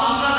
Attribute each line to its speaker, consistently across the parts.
Speaker 1: 안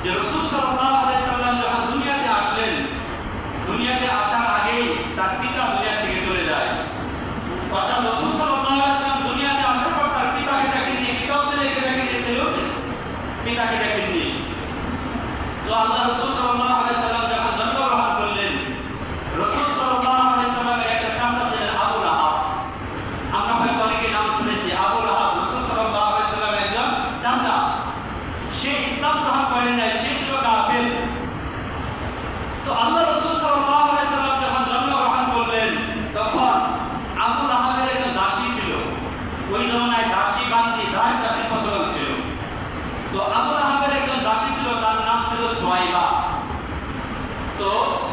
Speaker 1: где Расул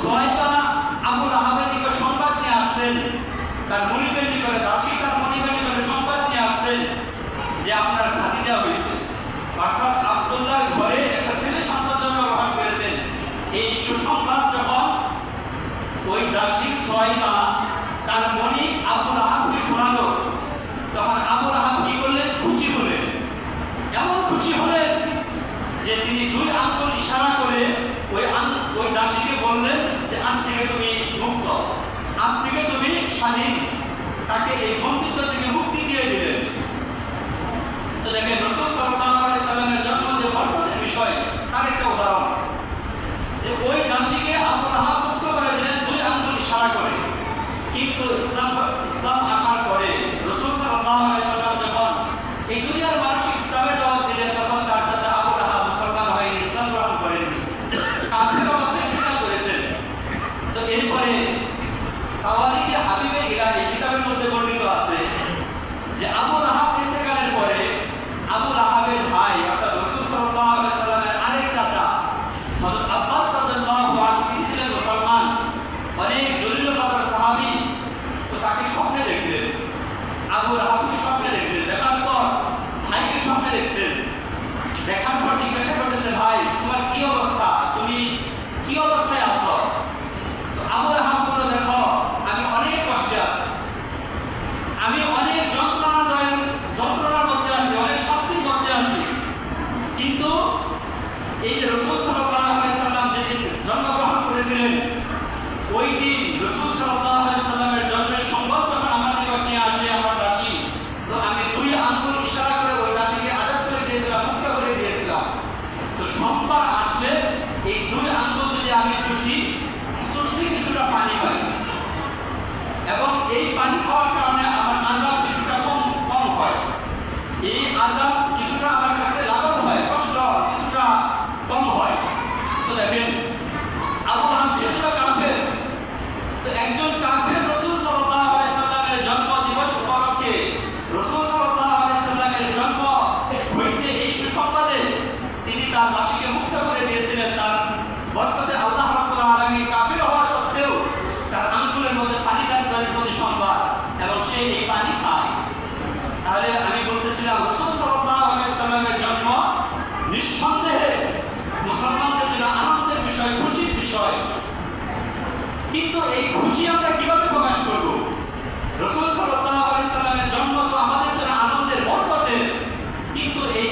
Speaker 1: ছয়টা আবুল আহাবের নিকট সংবাদ নিয়ে আসছেন, তার মনিবের নিকটে, দাসী তার মনিবের নিকটে সংবাদ নিয়ে আসছেন যে আপনার খাতি দেওয়া হয়েছে। অর্থাৎ আবদুল্লার ঘরে একটা ছেলে সন্তান জন্মগ্রহণ করেছেন। এই সুসংবাদ যখন ওই দাসী ছয়টা তার মনি আবুল আহাবকে শোনালো, তখন আবুল আহাব কি করলেন খুশি হলেন। এমন খুশি হলেন যে তিনি দুই আত্ম তাকে এই বন্দিত্ব থেকে মুক্তি দিয়ে দিলেন। তো দেখেন, রসুল সাল্লামের জন্ম যে বরকতের বিষয়, তার একটা উদাহরণ। যে ওই দাসীকে আপনার মুক্ত করে দিলেন দুই আঙ্গুল ইশারা করে। কিন্তু ইসলাম ইসলাম আসার পরে রসুল সাল্লাম যখন এই দুনিয়ার মানুষ ইসলামের জবাব দিলেন, তখন তার চাচা আবু মুসলমান হয়নি ইসলাম গ্রহণ করেন। কাফের অবস্থায় করেছেন। তো এরপরে হাবিবে ইরানি বর্ণিত আছে যে আবুল আহাব পানি খাওয়ার কারণে আমার আজাব কিছুটা কম কম হয়। এই আজাব বিষয় খুশির বিষয়। কিন্তু এই খুশি আমরা কীভাবে প্রকাশ করব? রসুল সাল্লাহ আলাইসাল্লামের জন্ম তো আমাদের জন্য আনন্দের বরকতের, কিন্তু এই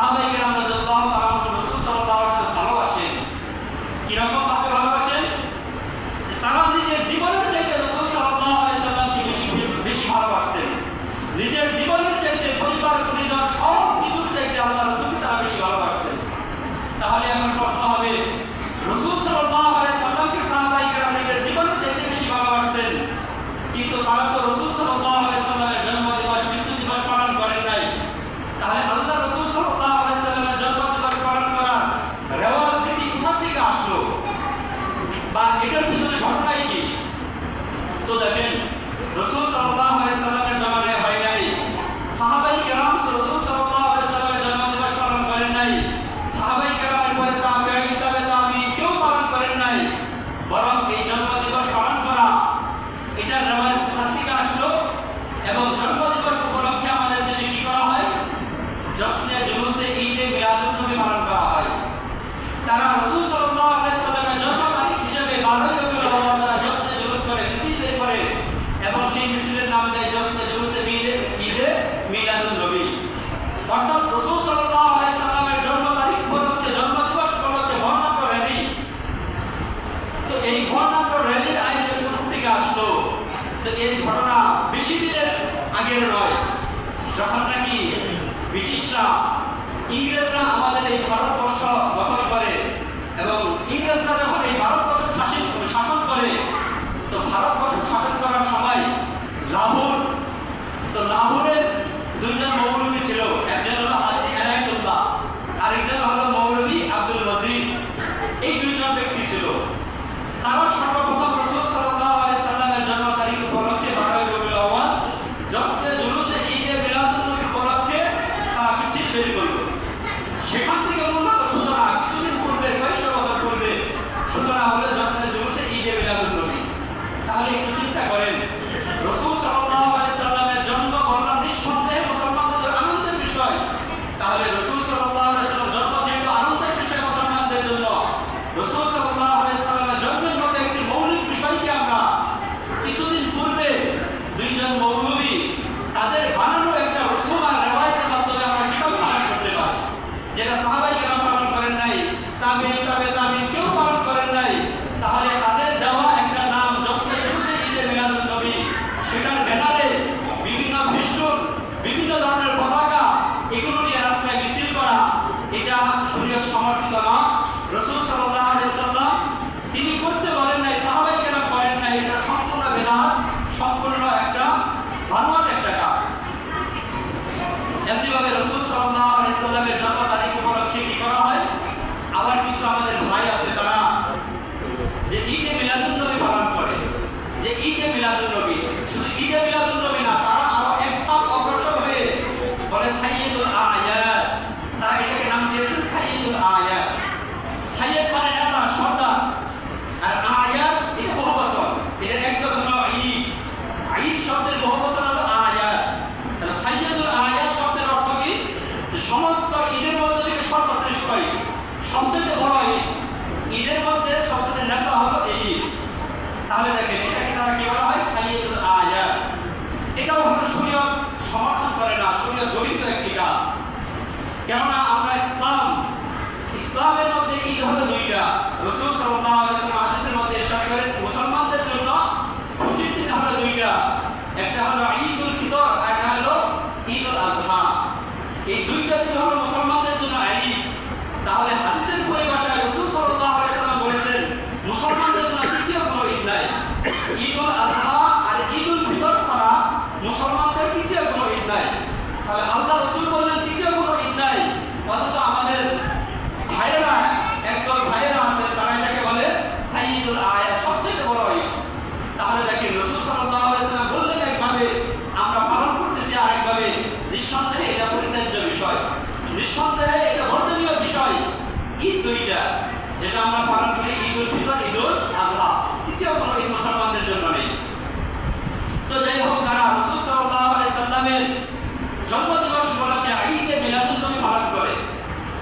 Speaker 1: তারা রসুল সাল্লাহ সব কিছুর চাইতে আল্লাহ রসুলকে তারা বেশি ভালোবাসতেন। তাহলে এখন প্রশ্ন হবে, রসুল সাল্লাহ আলাইসাল্লামকে সাহাবাই কেরাম নিজের জীবনের চাইতে বেশি ভালোবাসতেন, কিন্তু তারা আমি তবে সমস্ত ঈদের মধ্যে থেকে সর্বশ্রেষ্ঠ হয় সবচেয়ে বড় হয় ঈদের মধ্যে সবচেয়ে নেতা হলো এই ঈদ। তাহলে দেখেন এটাকে তারা কি বলা হয়? সাইয়েদুল আয়া এটাও হলো শরীয়ত সমর্থন করে না, শরীয়ত দরিদ্র একটি কাজ। কেননা আমরা ইসলাম, ইসলামের মধ্যে ঈদ হলো দুইটা। রসুল সাল্লাহ আলিয়া হাদিসের মধ্যে এসব করেন, মুসলমান তাহলে আল্লাহ রসুল বললেন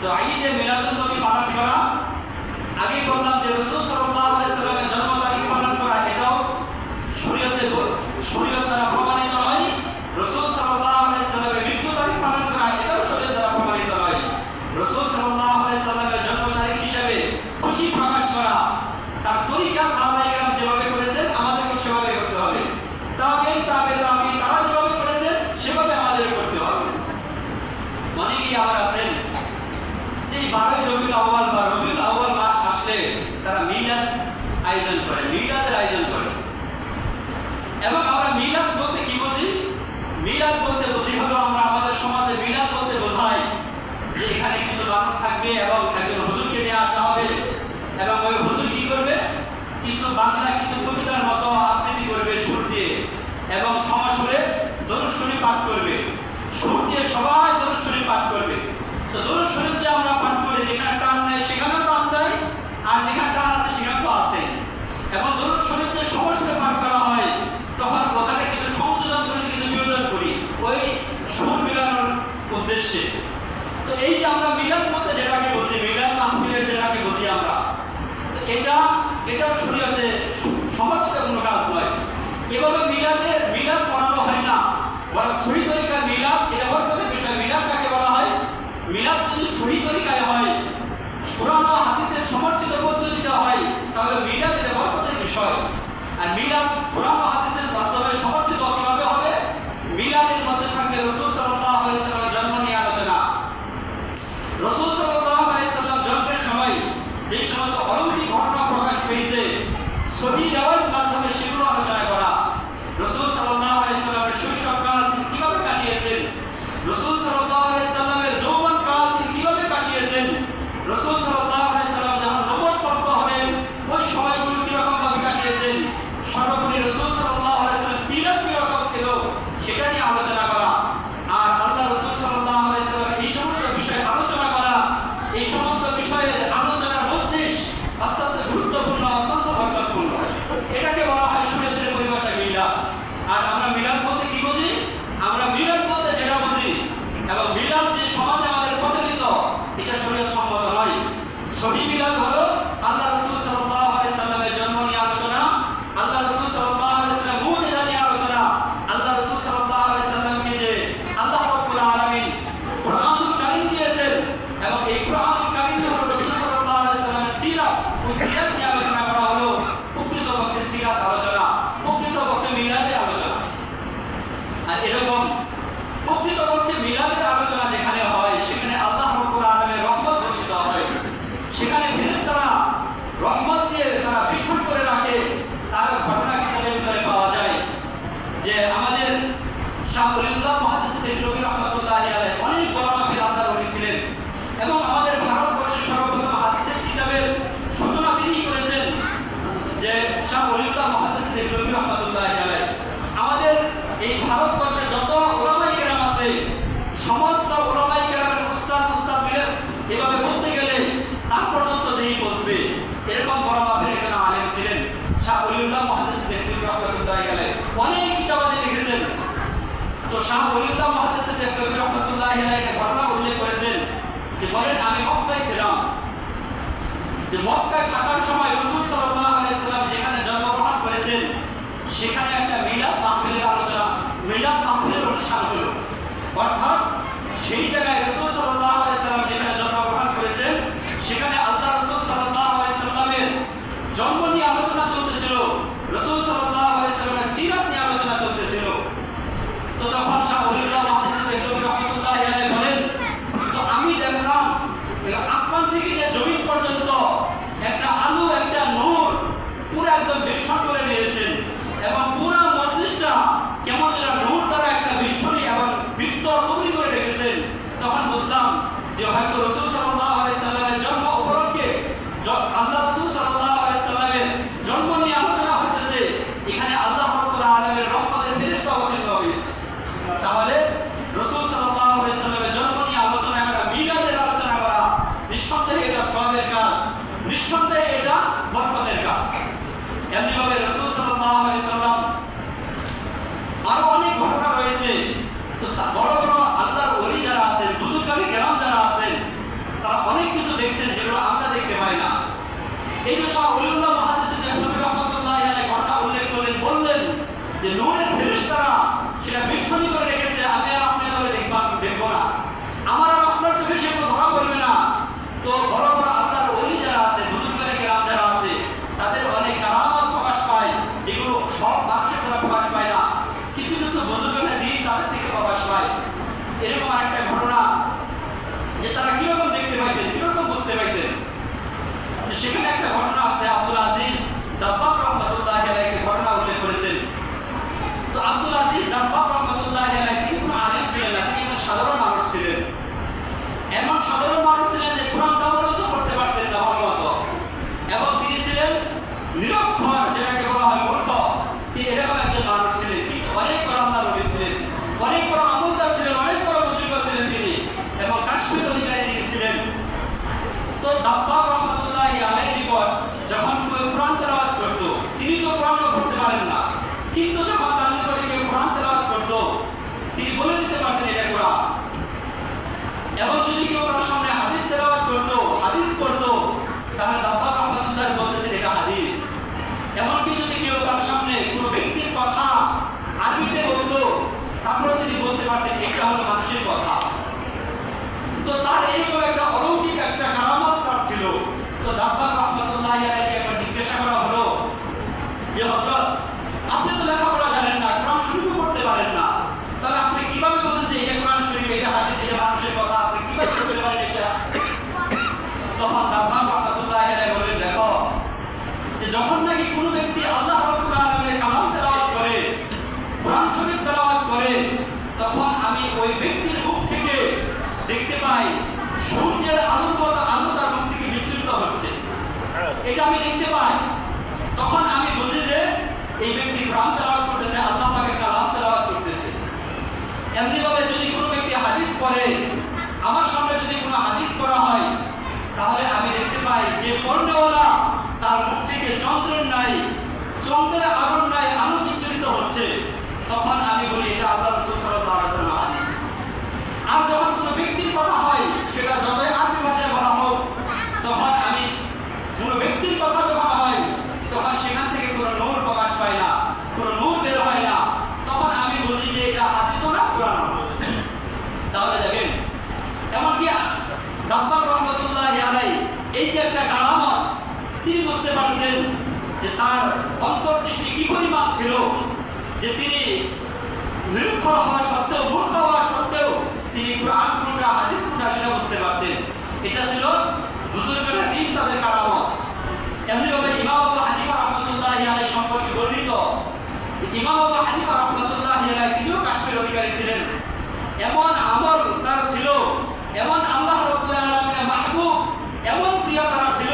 Speaker 1: তো ঈদের মিলাদুন নবী পালন করা আগে বললাম যে রাসূল সাল্লাল্লাহু আলাইহি ওয়াসাল্লামের জন্মদিন পালন করা এটাও শরীয়তে বল শরীয়ত বিলাপ বলতে বুঝি আমরা আমাদের সমাজে বিলাপ বলতে বোঝাই যে এখানে কিছু মানুষ থাকবে এবং একজন হুজুরকে নিয়ে আসা হবে। এবং ওই হুজুর কি করবে? কিছু বাংলা, কিছু কবিতার মতো আবৃত্তি করবে সুর দিয়ে এবং সমাসুরে দরুশ্বরী পাঠ করবে। সুর দিয়ে সবাই দরুশ্বরী পাঠ করবে। তো দরুশ্বরী যে আমরা পাঠ করি, যেখানে টান নেই সেখানে টান দেয়, আর যেখানে টান আছে সেখানে তো আছে। এবং দরুশ্বরী যে সমাসুরে পাঠ করা হয়, তখন কথাটা কিছু ওই সুর মিলানোর উদ্দেশ্যে। তো এই যে আমরা মিলাদ মধ্যে যেটাকে বুঝি মিলাদ মাহফিলের যেটাকে বুঝি আমরা এটা, এটাও শরীয়তে সমাজটা কোনো কাজ নয়। এভাবে মিলাদে মিলাদ পড়ানো হয় না। বরং সহি তরিকা মিলাদ এটা বরকতের বিষয় মিলাদ কাকে বলা হয়? মিলাদ যদি সহি তরিকায় হয়, কোরআন হাদিসের সমর্থিত পদ্ধতিতে হয়, তাহলে মিলাদ এটা বরকতের বিষয়। আর মিলাদ কোরআন হাদিসের মাধ্যমে যে মক্কায় থাকার সময় রসুল সাল্লাম যেখানে জন্মগ্রহণ করেছেন, সেখানে একটা মিলাদ মাহফিলের আলোচনা, মিলাদ মাহফিলের অনুষ্ঠান হলো। অর্থাৎ সেই জায়গায় রসুল সাল্লাহ এটা মানুষের কথা তো তার এইরকম একটা অলৌকিক একটা কারামত তার ছিল তো দাব্বা রহমতুল্লাহ একবার জিজ্ঞাসা করা হলো যে হজরত আপনি তো লেখাপড়া জানেন না কোরআন শুরু করতে পারেন না তাহলে আপনি কীভাবে বলেন যে এটা কোরআন শরীফ এটা হাদিস এটা মানুষের কথা আপনি কীভাবে বুঝতে পারেন এটা তখন দাব্বা রহমতুল্লাহ আলাই বলেন দেখো যে যখন পাই, সূর্যের আলোর মতো আলো তার মুখ থেকে বিচ্যুত হচ্ছে। এটা আমি দেখতে পাই। তখন আমি বুঝি যে এই ব্যক্তি প্রাণ তেলাওয়াত করতেছে, আল্লাহ পাকে কালাম তেলাওয়াত করতেছে। এমনিভাবে যদি কোনো ব্যক্তি হাদিস পড়ে, আমার সামনে যদি কোনো হাদিস করা হয়, তাহলে আমি দেখতে পাই যে পণ্যওয়ালা তার মুখ থেকে চন্দ্রের নাই, চন্দ্রের আগুন নাই, আলো বিচ্ছুরিত হচ্ছে। তখন আমি বলি, এটা আল্লাহ রসুল সাল্লাহ হাদিস। আর যখন কোনো ব্যক্তির কথা হয়, সেটা যতই আরবি ভাষায় বলা হোক, তখন আমি কোনো ব্যক্তির কথা যখন হয়, তখন সেখান থেকে কোনো নূর প্রকাশ পাই না, কোনো নূর বের হয় না। তখন আমি বুঝি যে এটা হাদিসও না পুরানো তাহলে দেখেন, এমনকি গাব্বার রহমতুল্লাহ আলাই এই যে একটা কারামত, তিনি বুঝতে পারছেন যে তার অন্তর্দৃষ্টি কি পরিমাণ ছিল, যে তিনি নিরক্ষর হওয়া সত্ত্বেও মূর্খ হওয়া তিনি কোরআন কোনটা হাদিস কোনটা সেটা বুঝতে পারতেন। এটা ছিল বুজুর্গের দিন, তাদের কারামত। এমনিভাবে ইমাম আবু হানিফা রহমতুল্লাহ আলাই সম্পর্কে বর্ণিত, ইমাম আবু হানিফা রহমতুল্লাহ আলাই তিনিও কাশ্মীর অধিকারী ছিলেন। এমন আমল তার ছিল, এমন আল্লাহ রবুল্লাহ মাহবুব, এমন প্রিয় তারা ছিল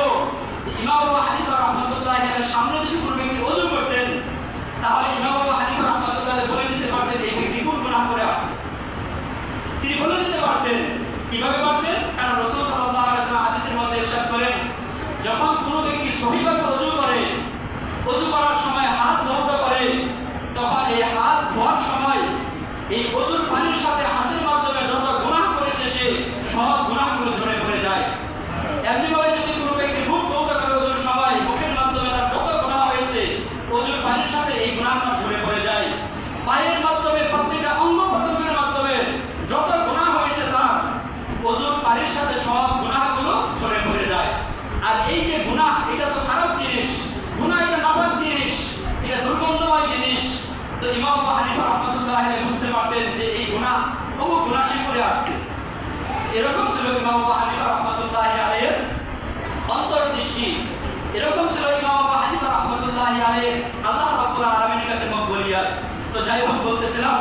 Speaker 1: ইমাম আবু হানিফা রহমতুল্লাহ সামনে যদি কোনো ব্যক্তি অজু আসছে। এরকম ছিল ইমাম আবু হানিফা রহমতুল্লাহ আলের অন্তর্দৃষ্টি এরকম ছিল ইমাম আবু হানিফা রহমতুল্লাহ আলে আল্লাহ রাব্বুল আলামিনের কাছে মকবুলিয়াত। তো যাই হোক, বলতেছিলাম,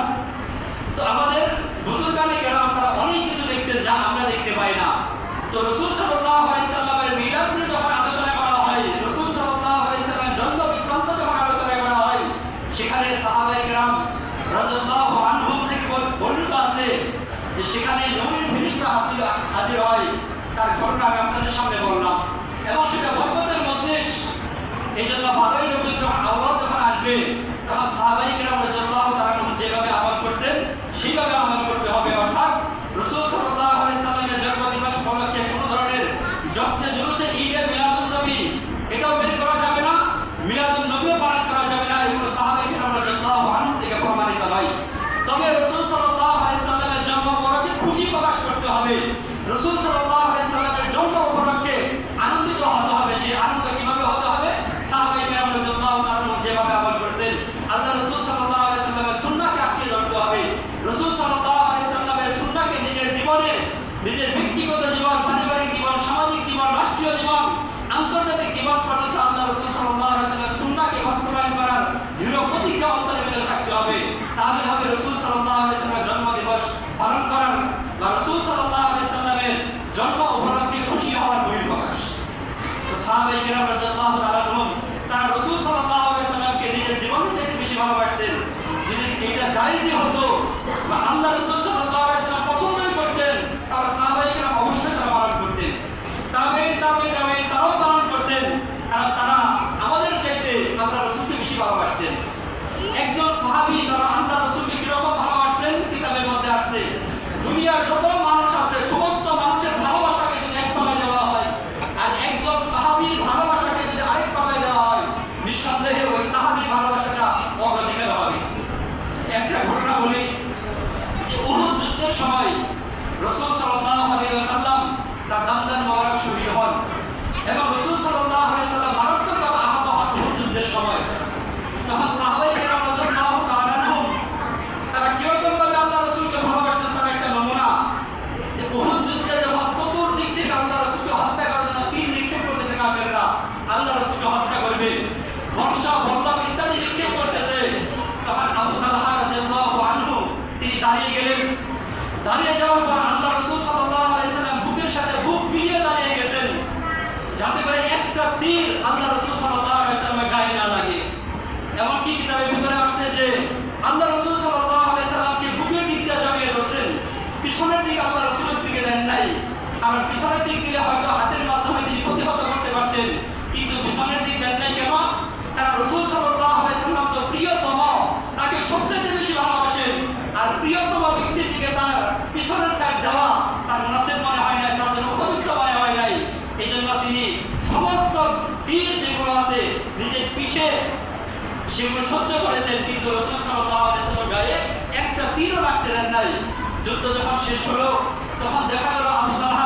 Speaker 1: তো আমাদের বুজুর্গানি কেরাম তারা অনেক কিছু দেখতেন যা আমরা দেখতে পাই না তো রসুল সাল্লাল্লাহু আলাইহি সাল্লামের মিলাদ নিয়ে যখন আলোচনা করা হয় রসুল সাল্লাল্লাহু আলাইহি সাল্লামের জন্ম বৃত্তান্ত যখন আলোচনা করা হয় সেখানে সাহাবায়ে কেরাম রাদিয়াল্লাহু আনহুম থেকে বল- বর্ণিত আছে যে সেখানে নবীর ফেরেশতা হাসিল হাজির হয়। তার ঘটনা আমি আপনাদের সামনে বললাম। এবং সেটা বরকতের মজলিস এই জন্য বারোই রবিউল যখন আওয়াজ যখন আসবে, তখন রাদিয়াল্লাহু তাআলা আনহুম যেভাবে আমল করছেন, সেইভাবে আমল করতে হবে। অর্থাৎ রাসূল আলাইহি সাল্লামের জন্মদিবস উপলক্ষে কোনো ধরনের জশ্নে জুলুসে ঈদে মিলাদুন নবী, এটাও বের করা যাবে না। মিলাদুন নবীও পালন করা যাবে না, এগুলো সাহাবাই কিরাম রাদিয়াল্লাহু আনহুম থেকে প্রমাণিত তবে রাসূল সাল্লাল্লাহু আলাইহি সাল্লামের জন্ম উপলক্ষে খুশি প্রকাশ করতে হবে রাসূল সাল্লাল্লাহু আলাইহি সাল্লামের জন্ম উপলক্ষে আনন্দিত হতে হবে সেই আনন্দ কীভাবে হতে হবে সাহাবায়ে কেরাম রাদিয়াল্লাহু তাআলা আনহুম যেভাবে আমল করছেন আল্লাহ রাসূল সাল্লাল্লাহু আলাইহি সাল্লামের সুন্নাহকে আঁকড়ে ধরতে হবে রাসূল সাল্লাল্লাহু আলাইহি সাল্লামের সুন্নাহকে নিজের জীবনে নিজের ব্যক্তিগত জীবন পারিবারিক জীবন সামাজিক জীবন রাষ্ট্রীয় জীবন আন্তর্জাতিক জীবন পর্যন্ত আল্লাহ রাসূল সাল্লাল্লাহু আলাইহি সাল্লামের সুন্নাহকে বাস্তবায়ন করার দৃঢ় প্রতিজ্ঞা অন্তরের ভিতরে থাকতে হবে তাহলে হবে রাসূল সাল্লাল্লাহু আলাইহি সাল্লামের জন্মদিবস পালন করার বা রাসূল সাল্লাল্লাহু আলাইহি সাল্লামের জন্ম উপলক্ষে খুশি হওয়ার বহিঃপ্রকাশ সাহাবায়ে কেরাম অবশ্যই তারা পালন করতেন। তবে পালন করতেন তারা আমাদের চাইতে আল্লাহ রাসূলকে বেশি ভালোবাসতেন। একজন সাহাবী তারা আল্লাহ রাসূলকে কীরকম ভালোবাসতেন কিতাবের মধ্যে আসছে দুনিয়ার যত মানুষ আছে সমস্ত মানুষের ভালোবাসাকে যদি এক পাবে দেওয়া হয় আর একজন সাহাবীর ভালোবাসাকে যদি আরেক পাবে দেওয়া হয় নিঃসন্দেহে ওই সাহাবীর ভালোবাসাটা অগ্রাধিকার হবে একটা ঘটনা বলি যে উহুদ যুদ্ধের সময় রাসূল ওয়াসাল্লাম তার দান্দান মোবারক শহীদ হন এবং রাসূল ওয়াসাল্লাম মারাত্মকভাবে আহত হন যুদ্ধের সময়। তখন আল্লাহ রাসূলকে হত্যা করবে। বর্ষা বল্লম ইত্যাদি নিক্ষেপ করতেছে। তখন আবু তালহা আনহু, তিনি দাঁড়িয়ে গেলেন। দাঁড়িয়ে যাওয়ার পর আল্লাহ রসুল সাল্লাম বুকের সাথে বুক মিলিয়ে দাঁড়িয়ে গেছেন। যাতে করে একটা তীর আল্লাহ রসুল সাল্লামের গায়ে না লাগে। এমনকি কিতাবের ভিতরে আসছে যে আল্লাহ রসুল সাল্লাল্লাহু আলাইহি সাল্লামকে বুকের দিক দিয়ে জড়িয়ে ধরছেন পিছনের দিক আল্লাহ রসুলের দিকে দেন নাই কারণ পিছনের দিক দিলে হয়তো হাতের মাধ্যমে তিনি প্রতিহত করতে পারতেন কিন্তু পিছনের দিক দেন নাই কেন কারণ রসুল সাল্লাল্লাহু আলাইহি সাল্লাম তো প্রিয়তম তাকে সবচেয়ে বেশি ভালোবাসেন আর প্রিয়তম ব্যক্তির দিকে তার পিছনের সাইড দেওয়া তার নাসেব মনে হয় নাই তার জন্য উপযুক্ত মনে হয় নাই এই জন্য তিনি সমস্ত তীর যেগুলো আছে নিজের পিঠে সেগুলো সহ্য করেছেন, কিন্তু রসুল গায়ে একটা তীরও রাখতে দেন নাই। যুদ্ধ যখন শেষ হলো, তখন দেখা গেল আবু তালহা